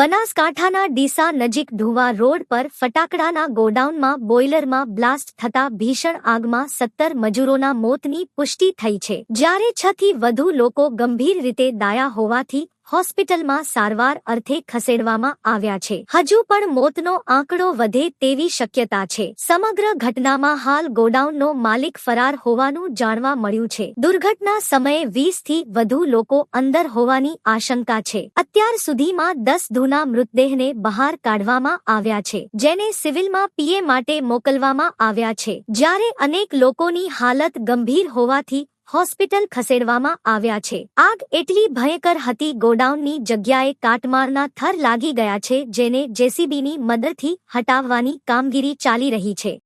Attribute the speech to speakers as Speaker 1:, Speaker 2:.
Speaker 1: બનાસકાંઠાના ડીસા નજીક ઢુવા રોડ પર ફટાકડાના ગોડાઉનમાં બોઇલરમાં બ્લાસ્ટ થતા ભીષણ આગમાં સત્તર મજૂરોના મોતની પુષ્ટિ થઈ છે. જ્યારે છ થી વધુ લોકો ગંભીર રીતે દાયા હોવાથી હોસ્પિટલમાં સારવાર અર્થે ખસેડવામાં આવ્યા છે. હજુ પણ મોતનો આંકડો વધે તેવી શક્યતા છે. સમગ્ર ઘટનામાં હાલ ગોડાઉનનો માલિક ફરાર હોવાનું જાણવા મળ્યું છે. દુર્ઘટના સમયે વીસથી વધુ લોકો અંદર હોવાની આશંકા છે. અત્યાર સુધીમાં દસ ધૂના મૃતદેહને બહાર કાઢવામાં આવ્યા છે, જેને સિવિલમાં પીએ માટે મોકલવામાં આવ્યા છે. જ્યારે અનેક લોકોની હાલત ગંભીર હોવાથી હોસ્પિટલ ખસેડવામાં આવ્યા છે. આગ એટલી ભયંકર હતી, ગોડાઉનની જગ્યાએ કાટમાળના થર લાગી ગયા છે, જેને જેસીબીની મદદથી હટાવવાની કામગીરી ચાલી રહી છે.